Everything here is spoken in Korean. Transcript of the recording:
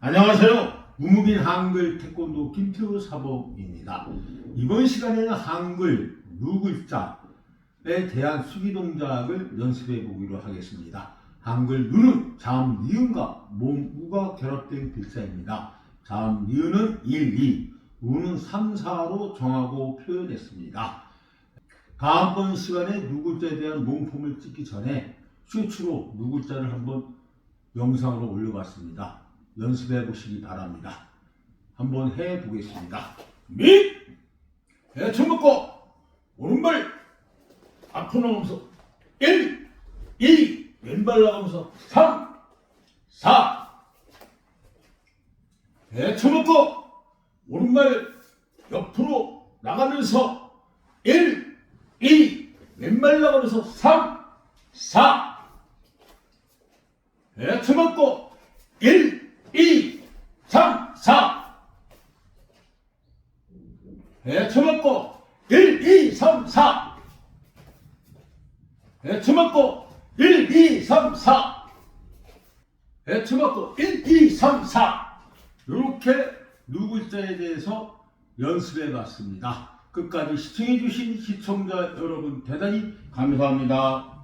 안녕하세요. 무무빈 한글 태권도 김태우 사범입니다. 이번 시간에는 한글 누글자에 대한 수기 동작을 연습해 보기로 하겠습니다. 한글 누는 자음 니은과 몸 우가 결합된 글자입니다. 자음 니은은 1, 2, 우는 3, 4로 정하고 표현했습니다. 다음번 시간에 누굴자에 대한 몸폼을 찍기 전에 쇼츠로 누굴자를 한번 영상으로 올려봤습니다. 연습해 보시기 바랍니다. 한번 해 보겠습니다. 미! 대충 먹고! 오른발! 앞으로 나가면서 1, 2, 왼발 나가면서 3, 4 대충 먹고! 오른발 옆으로 나가면서 1, 2, 왼발 나가면서 3, 4 대충 먹고! 1, 2, 3, 4 대충 먹고 1, 2, 3, 4 대충 먹고 1, 2, 3, 4 대충 먹고 1, 2, 3, 4 이렇게 누굴자에 대해서 연습해 봤습니다. 끝까지 시청해 주신 시청자 여러분 대단히 감사합니다.